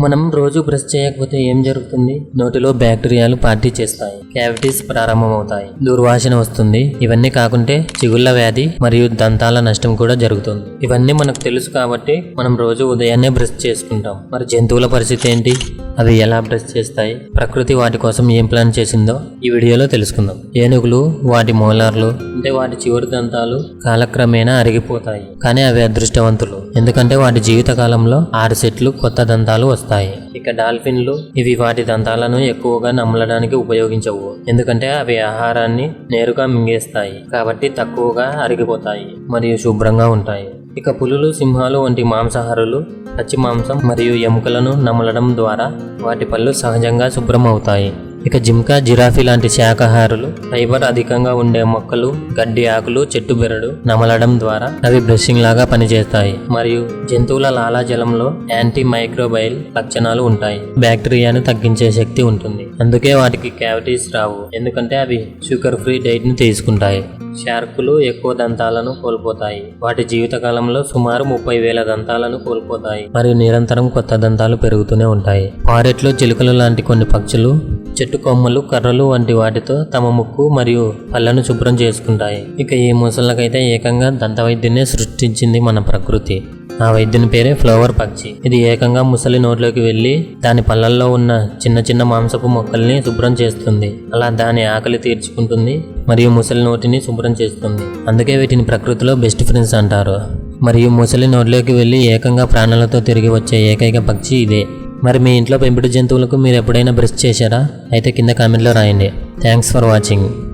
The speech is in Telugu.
మనం రోజు బ్రష్ చేయకపోతే ఏం జరుగుతుంది? నోటిలో బ్యాక్టీరియాలు పార్టీ చేస్తాయి. క్యావిటీస్ ప్రారంభమవుతాయి. దుర్వాసన వస్తుంది. ఇవన్నీ కాకుంటే చిగుళ్ళ వ్యాధి మరియు దంతాల నష్టం కూడా జరుగుతుంది. ఇవన్నీ మనకు తెలుసు కాబట్టి మనం రోజు ఉదయాన్నే బ్రష్ చేసుకుంటాం. మరి జంతువుల పరిస్థితి ఏంటి? అవి ఎలా బ్రష్ చేస్తాయి ప్రకృతి వాటి కోసం ఏం ప్లాన్ చేసిందో ఈ వీడియోలో తెలుసుకుందాం. ఏనుగులు వాటి మోలార్లు అంటే వాటి చివరి దంతాలు కాలక్రమేణా అరిగిపోతాయి. కానీ అవి అదృష్టవంతులు. ఎందుకంటే వాటి జీవిత కాలంలో ఆరు సెట్లు కొత్త దంతాలు వస్తాయి. ఇక డాల్ఫిన్లు ఇవి వాటి దంతాలను ఎక్కువగా నమలడానికి ఉపయోగించవు. ఎందుకంటే అవి ఆహారాన్ని నేరుగా మింగేస్తాయి. కాబట్టి తక్కువగా అరిగిపోతాయి మరియు శుభ్రంగా ఉంటాయి. ఇక పులులు సింహాలు వంటి మాంసాహారులు పచ్చి మాంసం మరియు ఎముకలను నమలడం ద్వారా వాటి పళ్ళు సహజంగా శుభ్రం అవుతాయి ఇక జింకా జిరాఫీ లాంటి శాకాహారులు ఫైబర్ అధికంగా ఉండే మొక్కలు గడ్డి ఆకులు చెట్టు బెరడు నమలడం ద్వారా అవి బ్రషింగ్ లాగా పనిచేస్తాయి. మరియు జంతువుల లాలాజలంలో యాంటీ మైక్రోబైల్ లక్షణాలు ఉంటాయి. బ్యాక్టీరియాను తగ్గించే శక్తి ఉంటుంది. అందుకే వాటికి క్యావిటీస్ రావు. ఎందుకంటే అవి షుగర్ ఫ్రీ డైట్ని తీసుకుంటాయి. షార్కులు ఎక్కువ దంతాలను కోల్పోతాయి. వాటి జీవితకాలంలో సుమారు ముప్పై వేల దంతాలను కోల్పోతాయి. మరియు నిరంతరం కొత్త దంతాలు పెరుగుతూనే ఉంటాయి. పారెట్లో చిలుకలు లాంటి కొన్ని పక్షులు చెట్టు కొమ్మలు కర్రలు వంటి వాటితో తమ ముక్కు మరియు పళ్ళను శుభ్రం చేసుకుంటాయి. ఇక ఈ ముసళ్ళకైతే ఏకంగా దంత వైద్యున్నే సృష్టించింది మన ప్రకృతి. ఆ వైద్యుని పేరే ఫ్లవర్ పక్షి. ఇది ఏకంగా ముసలి నోట్లోకి వెళ్ళి దాని పళ్ళల్లో ఉన్న చిన్న చిన్న మాంసపు మొక్కల్ని శుభ్రం చేస్తుంది. అలా దాని ఆకలి తీర్చుకుంటుంది మరియు ముసలి నోటిని శుభ్రం చేస్తుంది. అందుకే వీటిని ప్రకృతిలో బెస్ట్ ఫ్రెండ్స్ అంటారు. మరియు ముసలి నోట్లోకి వెళ్ళి ఏకంగా ప్రాణాలతో తిరిగి వచ్చే ఏకైక పక్షి ఇదే. మరి మీ ఇంట్లో పెంపుడు జంతువులకు మీరు ఎప్పుడైనా బ్రష్ చేశారా? అయితే కింద కామెంట్లో రాయండి. Thanks for watching